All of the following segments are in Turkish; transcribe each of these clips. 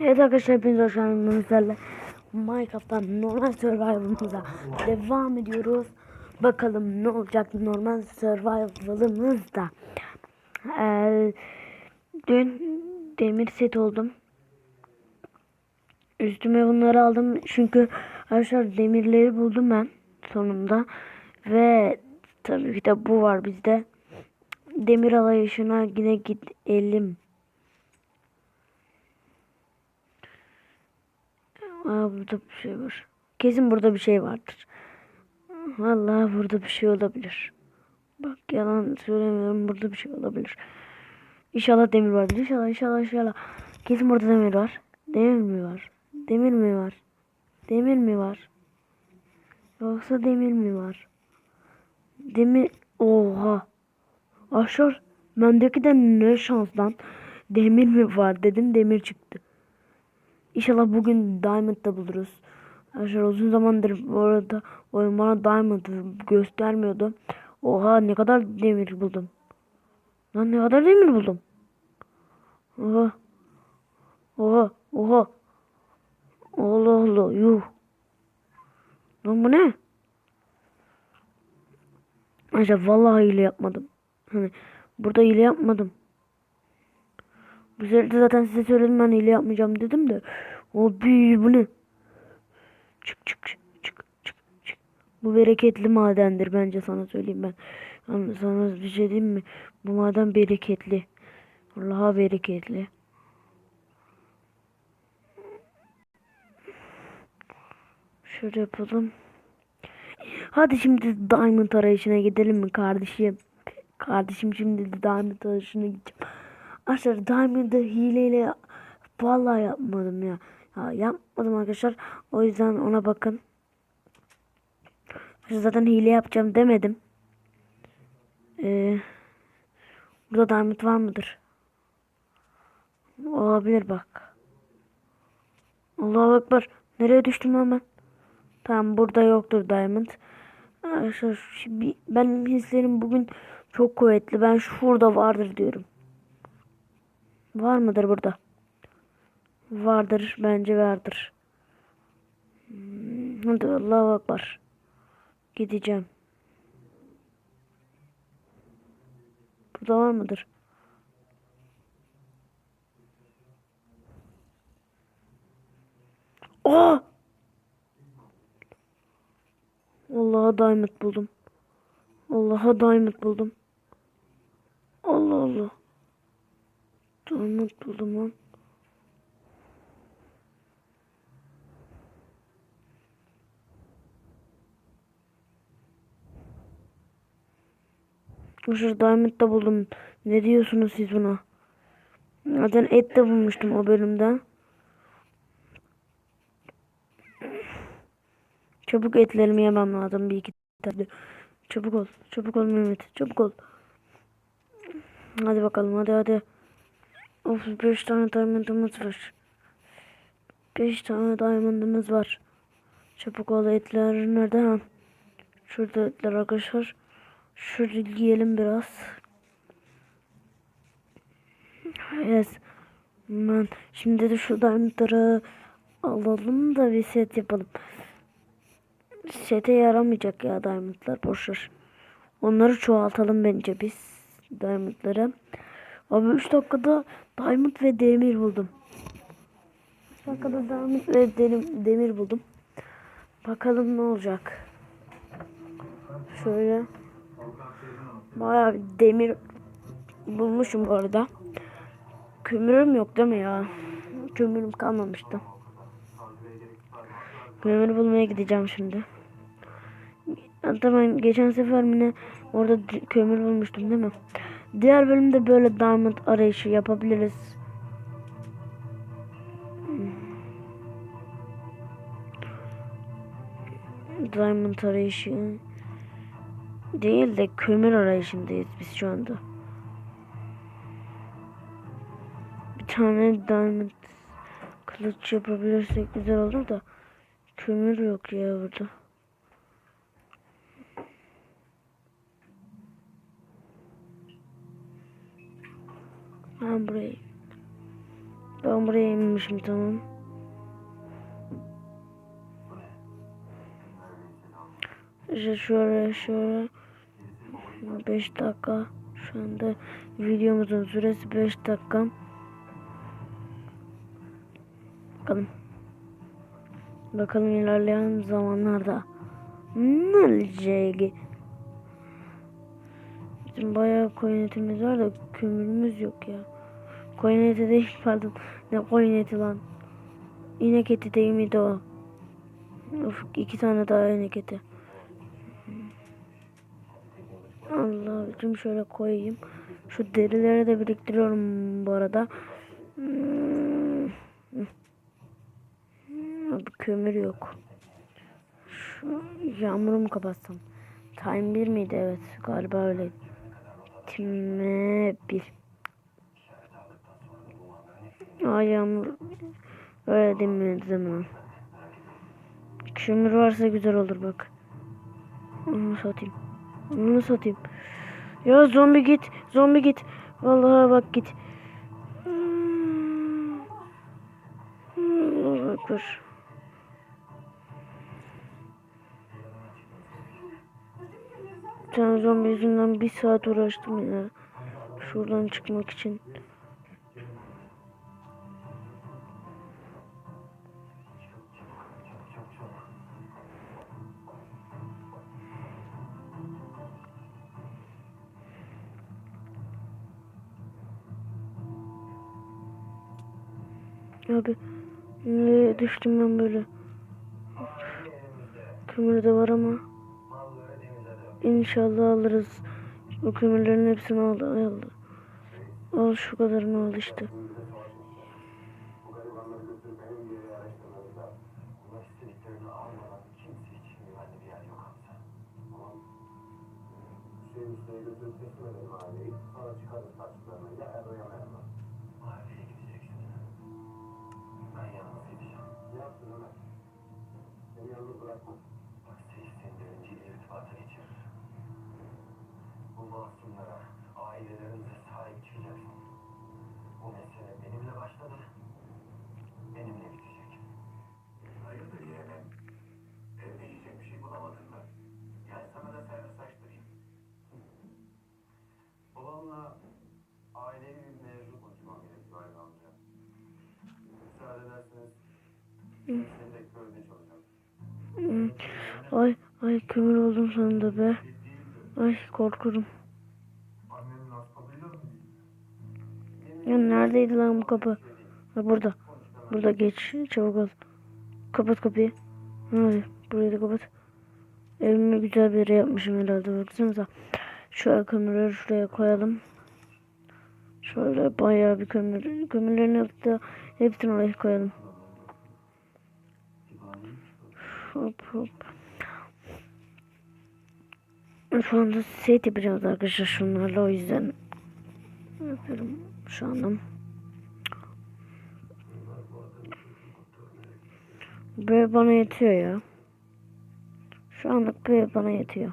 Evet arkadaşlar hepiniz hoş geldiniz. Sizlerle Minecraft'tan normal survival'ımıza devam ediyoruz. Bakalım ne olacak normal survival'ımızda. Ee, dün demir set oldum. Üstüme bunları aldım çünkü arkadaşlar demirleri buldum ben sonunda. Ve tabii ki de bu var bizde. Demir alayışına yine gidelim. Aa, burada bir şey var. Kesin burada bir şey vardır. Vallahi burada bir şey olabilir. Bak yalan söylemiyorum burada bir şey olabilir. İnşallah demir vardır. İnşallah inşallah inşallah. Kesin burada demir var. Demir mi var? Demir mi var? Demir mi var? Yoksa demir mi var? Demir... Oha. Aşar. Bendeki de ne şans lan. Demir mi var dedim demir çıktı. İnşallah bugün Diamond da buluruz. Arkadaşlar uzun zamandır bu arada oyun bana Diamond göstermiyordu. Oha ne kadar demir buldum. Lan ne kadar demir buldum. Oha. Oha. Oha. Allah Allah yuh. Lan bu ne? Arkadaşlar vallahi hile yapmadım. Hani burada hile yapmadım. Bu sefer zaten size söyledim ben hile yapmayacağım dedim de. Abi bu ne? Çık çık çık çık çık. Bu bereketli madendir bence sana söyleyeyim ben. Sana bir şey diyeyim mi? Bu maden bereketli. Allah'a bereketli. Şöyle yapalım. Hadi şimdi diamond arayışına gidelim mi kardeşim? Kardeşim şimdi diamond arayışına gideceğim. Arkadaşlar diamond'ı hileyle vallahi yapmadım ya. Ya yapmadım arkadaşlar. O yüzden ona bakın. Zaten hile yapacağım demedim. Ee, burada diamond var mıdır? Olabilir bak. Allahu Ekber. Nereye düştüm lan ben? Tamam burada yoktur diamond. Arkadaşlar şimdi benim hislerim bugün çok kuvvetli. Ben şurada vardır diyorum. Var mıdır burada? Vardır. Bence vardır. Hmm, Hadi Allah'a Ekber. Gideceğim. Burada var mıdır? Aa! Allah'a diamond buldum. Allah'a diamond buldum. Allah Allah. Diamond buldum lan. Arkadaşlar diamond da buldum. Ne diyorsunuz siz buna? Zaten et de bulmuştum o bölümde. Çabuk etlerimi yemem lazım bir iki tane. Çabuk ol. Çabuk ol Mehmet. Çabuk ol. Hadi bakalım hadi hadi. Of 5 tane diamondımız var. 5 tane diamondımız var. Çabuk ol etler nerede ha? Şurada etler arkadaşlar. Şurada yiyelim biraz. Yes. Ben şimdi de şu diamondları alalım da bir set yapalım. Sete yaramayacak ya diamondlar boşver. Onları çoğaltalım bence biz diamondları. Abi 3 dakikada diamond ve demir buldum. 3 dakikada diamond ve demir buldum. Bakalım ne olacak. Şöyle. Bayağı bir demir bulmuşum bu arada. Kömürüm yok değil mi ya? Kömürüm kalmamıştı. Kömür bulmaya gideceğim şimdi. Hatta ben geçen sefer yine orada kömür bulmuştum değil mi? Diğer bölümde böyle diamond arayışı yapabiliriz. Diamond arayışı değil de kömür arayışındayız biz şu anda. Bir tane diamond kılıç yapabilirsek güzel olur da kömür yok ya burada. Ben burayı Ben buraya inmişim tamam. İşte şöyle şöyle 5 dakika şu anda videomuzun süresi 5 dakika. Bakalım. Bakalım ilerleyen zamanlarda ne olacak? Bizim bayağı koyun etimiz var da kömürümüz yok ya. Koyun eti değil pardon. Ne koyun eti lan. İnek eti değil miydi o? Of iki tane daha inek eti. Allah bütün şöyle koyayım. Şu derileri de biriktiriyorum bu arada. Hmm. Abi kömür yok. Şu yağmuru mu kapatsam? Time 1 miydi? Evet galiba öyle. Time 1. Aa yağmur. Öyle mi zaman? Kömür varsa güzel olur bak. Onu satayım. Onu satayım. Ya zombi git. Zombi git. Vallahi bak git. Hmm. Akbar. Bir tane zombi yüzünden bir saat uğraştım ya. Şuradan çıkmak için. Abi nereye düştüm ben böyle? Kömür de var ama inşallah alırız. O kömürlerin hepsini al, al. Al şu kadarını al işte. Götürüp en iyi yere araştırmanızda buna istediklerini almadan Seni derinceyle irtibata geçirir. Bu masumlara, ailelerinize sahip çıkacaksın. Bu mesele benimle başladı. Benimle bitecek. Hayırdır yeğenim? Evde yiyecek bir şey bulamadın mı? Gel sana da servis açtırayım. Babamla ailevi bir mevzu konuşmam gerek İbrahim amca. Müsaade ederseniz Ay ay kömür oldum sonunda be. Ay korkuyorum. Ya neredeydi lan bu kapı? Ha, burada. Burada geç. Çabuk ol. Kapat kapıyı. Hadi burayı da kapat. Evimi güzel bir yere yapmışım herhalde. Baksanıza. Şöyle kömürleri şuraya koyalım. Şöyle bayağı bir kömür. Kömürlerin hepsini oraya koyalım. Hop hop. Şu anda set yapacağız arkadaşlar şunlarla o yüzden yapıyorum şu anda. Böyle bana yetiyor ya. Şu anlık böyle bana yetiyor.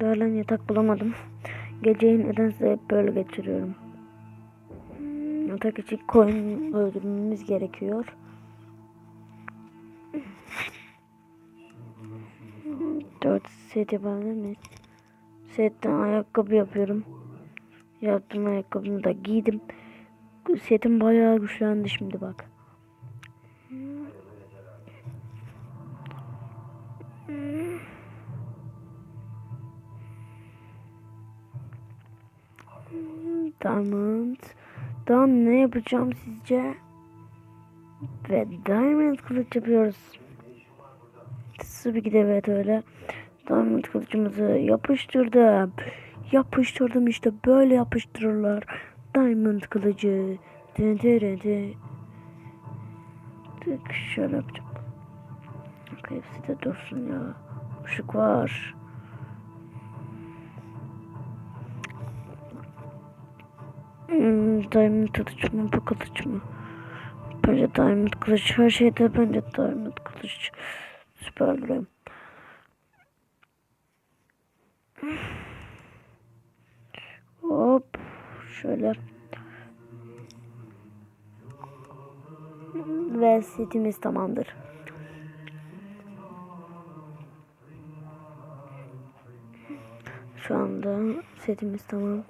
Daha lan yatak bulamadım. Geceyi nedense hep böyle geçiriyorum. Hmm, Yatak için koyun öldürmemiz gerekiyor. Dört set yapabilir miyiz? Setten ayakkabı yapıyorum. Yaptım ayakkabımı da giydim. Setim bayağı güçlendi şimdi bak. Diamond. Daha ne yapacağım sizce? Ve Diamond kılıç yapıyoruz. Tabii ki de evet öyle. Diamond kılıcımızı yapıştırdım. Yapıştırdım işte böyle yapıştırırlar. Diamond kılıcı. Dın dın dın. Tık şöyle yapacağım. Hepsi de dursun ya. Işık var. Hmm, diamond kılıç mı bu kılıç mı? Bence diamond kılıç her şeyde bence diamond kılıç. Süper duruyor. Hop. Şöyle. Ve setimiz tamamdır. Şu anda setimiz tamam.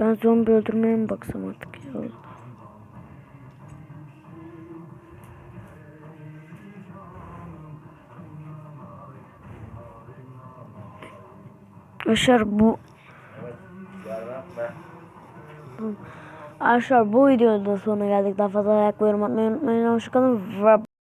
Ben zombi öldürmeye mi baksam artık ya? Arkadaşlar bu Arkadaşlar bu videoda sonuna geldik. Daha fazla like yorum atmayı unutmayın. Hoşçakalın.